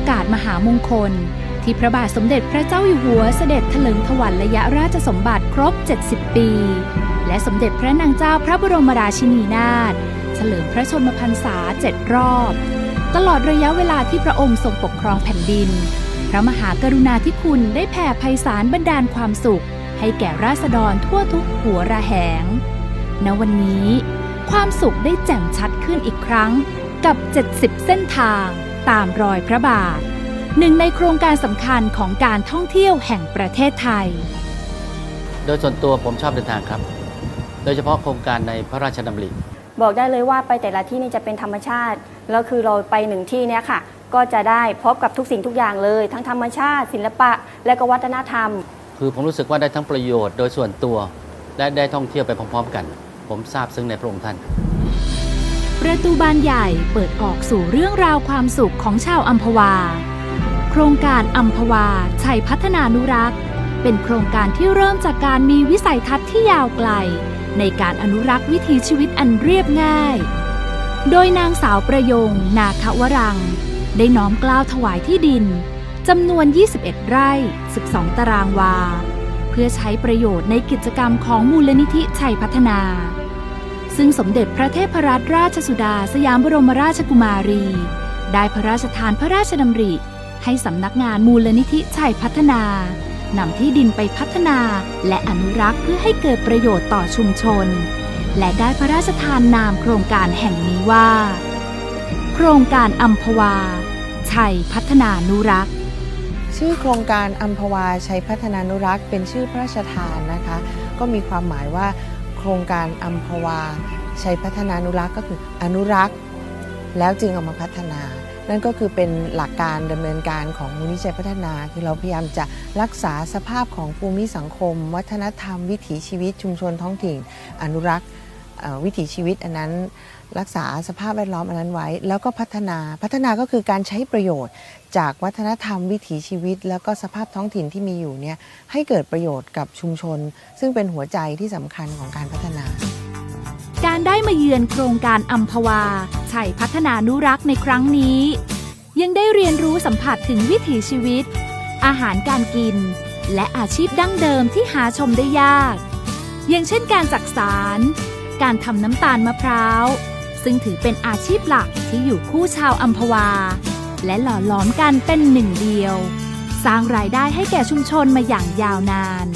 อกาสมหามงคล ที่พระบาทสมเด็จพระเจ้าอยู่หัวเสด็จถลึงถวัลระยะราชสมบัติครบ 70 ปี และสมเด็จพระนางเจ้าพระบรมราชินีนาถเฉลิมพระชนมพรรษาเจ็ดรอบ ตลอดระยะเวลาที่พระองค์ทรงปกครองแผ่นดิน พระมหากรุณาธิคุณได้แผ่ไพศาลบันดาลความสุข ให้แก่ราษฎรทั่วทุกหัวระแหง ณวันนี้ ความสุขได้แจ่มชัดขึ้นอีกครั้งกับ 70 เส้นทาง ตามรอยพระบาท หนึ่งในโครงการสำคัญของการท่องเที่ยวแห่งประเทศไทย โดยส่วนตัวผมชอบเดินทางครับ โดยเฉพาะโครงการในพระราชดำริ บอกได้เลยว่าไปแต่ละที่นี่จะเป็นธรรมชาติ แล้วคือเราไปหนึ่งที่เนี่ยค่ะ ก็จะได้พบกับทุกสิ่งทุกอย่างเลย ทั้งธรรมชาติ ศิลปะ และก็วัฒนธรรม คือผมรู้สึกว่าได้ทั้งประโยชน์โดยส่วนตัว และได้ท่องเที่ยวไปพร้อม ๆ กัน ผมทราบซึ้งในพระองค์ท่าน ประตูบานใหญ่เปิดออกสู่เรื่องราวความสุขของชาวอัมพวา โครงการอัมพวาชัยพัฒนานุรักษ์ เป็นโครงการที่เริ่มจากการมีวิสัยทัศน์ที่ยาวไกล ในการอนุรักษ์วิถีชีวิตอันเรียบง่าย โดยนางสาวประยง นาควรัง ได้น้อมกล้าวถวายที่ดินจำนวน 21 ไร่ 12 ตารางวา เพื่อใช้ประโยชน์ในกิจกรรมของมูลนิธิชัยพัฒนา ซึ่งสมเด็จพระเทพรัตนราชสุดาสยามบรมราชกุมารี ได้พระราชทานพระราชดำริ ให้สำนักงานมูลนิธิชัยพัฒนานำที่ดินไปพัฒนาและอนุรักษ์เพื่อให้เกิดประโยชน์ต่อชุมชน และได้พระราชทานนามโครงการแห่งนี้ว่า โครงการอัมพวา ชัยพัฒนานุรักษ์ ชื่อโครงการอัมพวาชัยพัฒนานุรักษ์ เป็นชื่อพระราชทานนะคะ ก็มีความหมายว่า โครงการอัมพวา ใช้พัฒนานุรักษ์ก็คืออนุรักษ์ แล้วจึงเอามาพัฒนา นั่นก็คือเป็นหลักการดำเนินการของมูลนิธิพัฒนา คือเราพยายามจะรักษาสภาพของภูมิสังคม วัฒนธรรม วิถีชีวิตชุมชนท้องถิ่น อนุรักษ์วิถีชีวิตอันนั้น รักษาสภาพแวดล้อมอันนั้นไว้ แล้วก็พัฒนาพัฒนาก็คือการใช้ประโยชน์ จากวัฒนธรรมวิถีชีวิต แล้วก็สภาพท้องถิ่นที่มีอยู่เนี่ยให้เกิดประโยชน์กับชุมชน ซึ่งเป็นหัวใจที่สำคัญของการพัฒนา การได้มาเยือนโครงการอัมพวาชัยพัฒนานุรักษ์ในครั้งนี้ ยังได้เรียนรู้สัมผัสถึงวิถีชีวิต อาหารการกิน และอาชีพดั้งเดิมที่หาชมได้ยาก อย่างเช่นการจักสาร การทำน้ำตาลมะพร้าว ซึ่งถือเป็นอาชีพหลักที่อยู่คู่ชาวอัมพวา และหล่อหลอมกันเป็นหนึ่งเดียว สร้างรายได้ให้แก่ชุมชนมาอย่างยาวนาน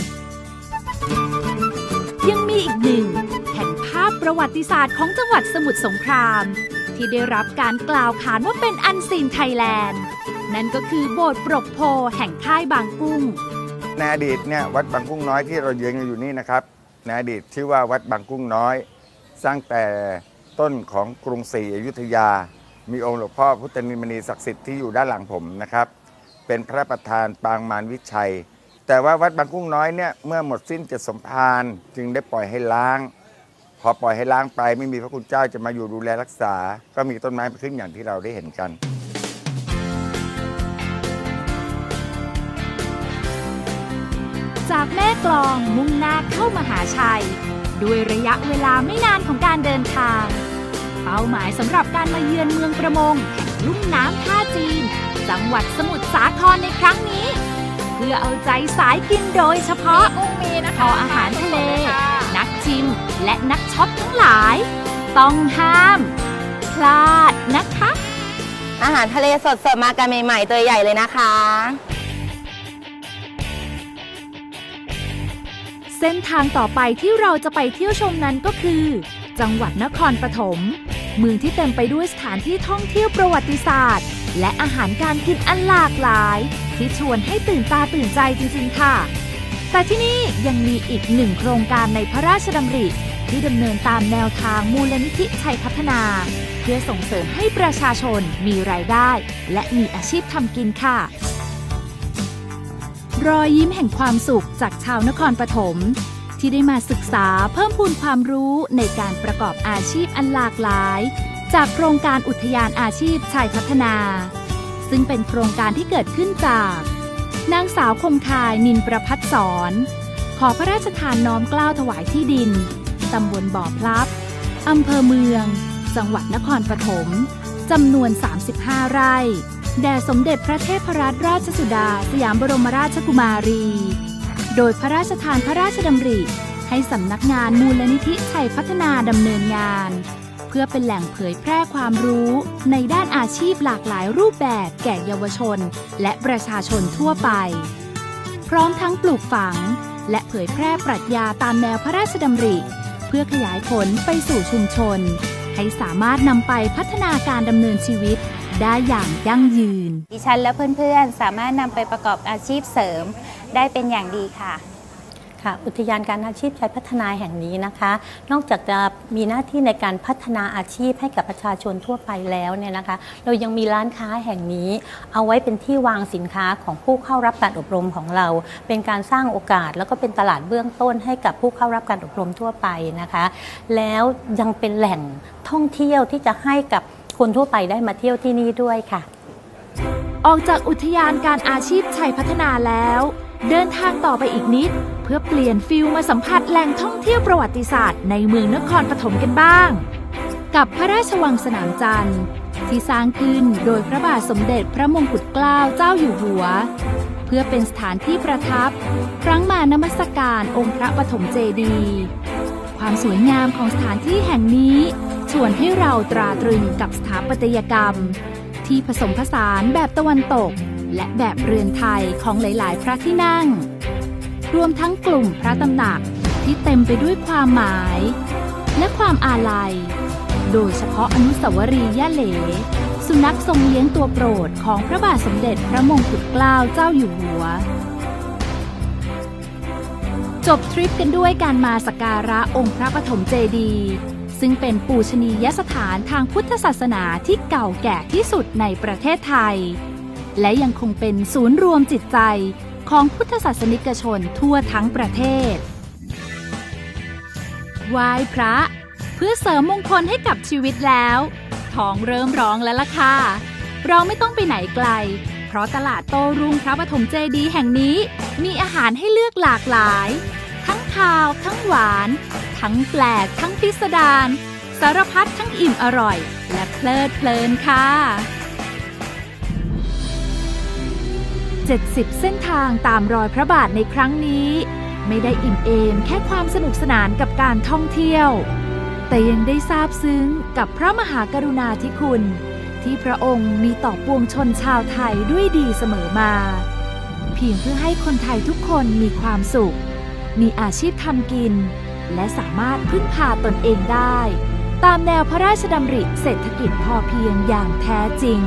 ยังมีอีกหนึ่งแห่งภาพประวัติศาสตร์ของจังหวัดสมุทรสงคราม ที่ได้รับการกล่าวขานว่าเป็นอันซีนไทยแลนด์ นั่นก็คือโบสถ์ปรกโพแห่งค่ายบางกุ้งในอดีตเนี่ยวัดบางกุ้งน้อยที่เราเยืนกันอยู่นี่นะครับในอดีตชื่อว่าวัดบางกุ้งน้อย สร้างแต่ ต้นของกรุงศรีอยุธยา มีองค์หลวงพ่อพุทธนิมณีศักดิ์สิทธิ์ที่อยู่ด้านหลังผมนะครับ เป็นพระประธานปางมารวิชัย แต่ว่าวัดบางกุ้งน้อยเนี่ยเมื่อหมดสิ้นเจ็ดสมภารจึงได้ปล่อยให้ล้าง พอปล่อยให้ล้างไปไม่มีพระคุณเจ้าจะมาอยู่ดูแลรักษา ก็มีต้นไม้ขึ้นอย่างที่เราได้เห็นกันจากแม่กลองมุ่งหน้าเข้ามหาชัย ด้วยระยะเวลาไม่นานของการเดินทาง เป้าหมายสำหรับการมาเยือนเมืองประมงแห่งลุ่มน้ำท่าจีน จังหวัดสมุทรสาครในครั้งนี้ เพื่อเอาใจสายกินโดยเฉพาะกุ้งมีนะคะพออาหารทะเล นักชิม และนักช็อปทั้งหลาย ต้องห้าม พลาดนะคะ อาหารทะเลสดๆมากันใหม่ๆ ตัวใหญ่เลยนะคะ ส้นทางต่อไปที่เราจะไปเที่ยวชมนั้นก็คือ จังหวัดนครปฐมเมืองที่เต็มไปด้วยสถานที่ท่องเที่ยวประวัติศาสตร์ และอาหารการกินอันหลากหลาย ที่ชวนให้ตื่นตาตื่นใจจริงๆค่ะ แต่ที่นี่ยังมีอีกหนึ่งโครงการในพระราชดำริ ที่ดำเนินตามแนวทางมูลนิธิชัยพัฒนา เพื่อส่งเสริมให้ประชาชนมีรายได้ และมีอาชีพทำกินค่ะ รอยยิ้มแห่งความสุขจากชาวนครปฐมที่ได้มาศึกษาเพิ่มพูนความรู้ในการประกอบอาชีพอันหลากหลาย จากโครงการอุทยานอาชีพชายพัฒนา ซึ่งเป็นโครงการที่เกิดขึ้นจากนางสาวคมคายนินประพัฒสอนขอพระราชทานน้อมกล้าวถวายที่ดิน ตำบลบ่อพลับ อำเภอเมือง จังหวัดนครปฐมจำนวน 35 ไร่ แด่สมเด็จพระเทพรัตนราชสุดา สยามบรมราชกุมารี โดยพระราชทานพระราชดำริ ให้สำนักงานมูลนิธิชัยพัฒนาดำเนินงาน เพื่อเป็นแหล่งเผยแพร่ความรู้ในด้านอาชีพหลากหลายรูปแบบแก่เยาวชน และประชาชนทั่วไป พร้อมทั้งปลูกฝัง และเผยแพร่ปรัชญาตามแนวพระราชดำริ เพื่อขยายผลไปสู่ชุมชน ให้สามารถนำไปพัฒนาการดำเนินชีวิต ได้อย่างยั่งยืน ดิฉันและเพื่อนๆ สามารถนำไปประกอบอาชีพเสริมได้เป็นอย่างดีค่ะค่ะอุทยานการอาชีพชัยพัฒนาแห่งนี้นะคะ นอกจากจะมีหน้าที่ในการพัฒนาอาชีพให้กับประชาชนทั่วไปแล้วเนี่ยนะคะ เรายังมีร้านค้าแห่งนี้ เอาไว้เป็นที่วางสินค้าของผู้เข้ารับการอบรมของเรา เป็นการสร้างโอกาส แล้วก็เป็นตลาดเบื้องต้นให้กับผู้เข้ารับการอบรมทั่วไปนะคะ แล้วยังเป็นแหล่งท่องเที่ยวที่จะให้กับ คนทั่วไปได้มาเที่ยวที่นี่ด้วยค่ะ ออกจากอุทยานการอาชีพชัยพัฒนาแล้ว เดินทางต่อไปอีกนิด เพื่อเปลี่ยนฟิลมาสัมผัสแหล่งท่องเที่ยวประวัติศาสตร์ในเมืองนครปฐมกันบ้าง กับพระราชวังสนามจันทร์ที่สร้างขึ้นโดยพระบาทสมเด็จพระมงกุฎเกล้าเจ้าอยู่หัว เพื่อเป็นสถานที่ประทับ ครั้งมานมัสการองค์พระปฐมเจดีย์ความสวยงามของสถานที่แห่งนี้ ชวนให้เราตราตรึงกับสถาปัตยกรรม ที่ผสมผสานแบบตะวันตก และแบบเรือนไทยของหลาย ๆ พระที่นั่ง รวมทั้งกลุ่มพระตำหนักที่เต็มไปด้วยความหมาย และความอาลัย โดยเฉพาะอนุสาวรีย์ย่าเหล สุนัขทรงเลี้ยงตัวโปรดของพระบาทสมเด็จพระมงกุฎเกล้าเจ้าอยู่หัวจบทริปกันด้วยการมาสักการะองค์พระปฐมเจดีย์ ซึ่งเป็นปูชนียสถานทางพุทธศาสนาที่เก่าแก่ที่สุดในประเทศไทย และยังคงเป็นศูนย์รวมจิตใจของพุทธศาสนิกชนทั่วทั้งประเทศไหว้พระ เพื่อเสริมมงคลให้กับชีวิตแล้วท้องเริ่มร้องแล้วล่ะค่ะเราไม่ต้องไปไหนไกล เพราะตลาดโต้รุ่งพระปฐมเจดีย์แห่งนี้ มีอาหารให้เลือกหลากหลาย ทั้งคาว ทั้งหวาน ทั้งแปลกทั้งพิสดารสารพัดทั้งอิ่มอร่อย และเพลิดเพลินค่ะ 70 เส้นทางตามรอยพระบาทในครั้งนี้ ไม่ได้อิ่มเอมแค่ความสนุกสนานกับการท่องเที่ยว แต่ยังได้ทราบซึ้งกับพระมหากรุณาธิคุณ ที่พระองค์มีต่อปวงชนชาวไทยด้วยดีเสมอมา เพียงเพื่อให้คนไทยทุกคนมีความสุข มีอาชีพทำกิน และสามารถพึ่งพาตนเองได้ ตามแนวพระราชดำริเศรษฐกิจพอเพียงอย่างแท้จริง